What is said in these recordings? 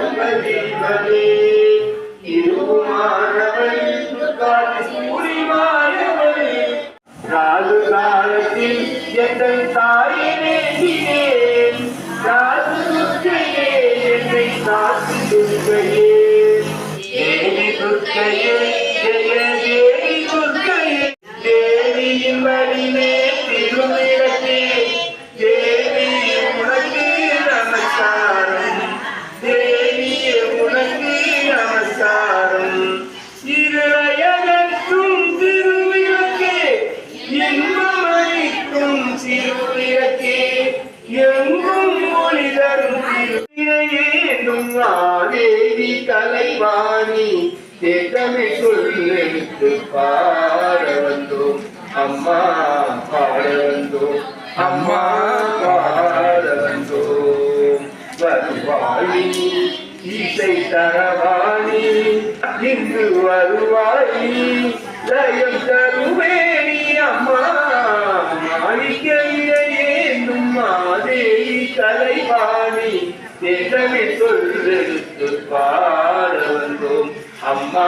திருப்பதி பதி திருமால் மாதேவி கலைவாணி தேகமே சொல்லெடுத்து பாட வந்தோம் அம்மா பாட வந்தோம் அம்மா பாட வந்தோம். வருவாயி இசை தரவாணி இன்று வருவாயி லயம் தருவேணி அம்மா பாடி தேகமே சொல்லெடுத்து பாட வந்தோம் அம்மா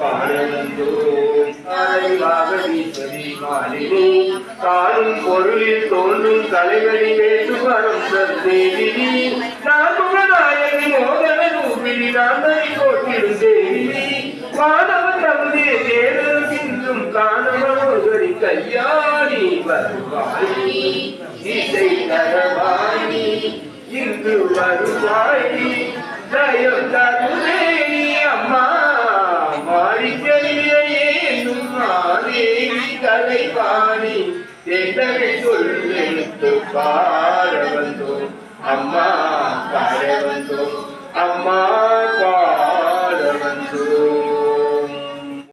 பாட வந்தோம் ஆதிவாகவீஸ்வரி மாலினி காணும் பொருளில் தோன்றும் தலைவலி வேண்டு வரம் தேவி நாகுகநாயகி மோகன ரூபிணி நாந்தனை போட்டிடும் தேவி மாணவன் தகுதிய வருவாயி இசை தரவாயி இங்கு வருவாயி. தருவே நீ அம்மா. மாறிக்கையேனும் மாதேவி கலைவாணி தேடவை சொல்லெழுத்து பாட வந்தோம். அம்மா பாட வந்தோம். அம்மா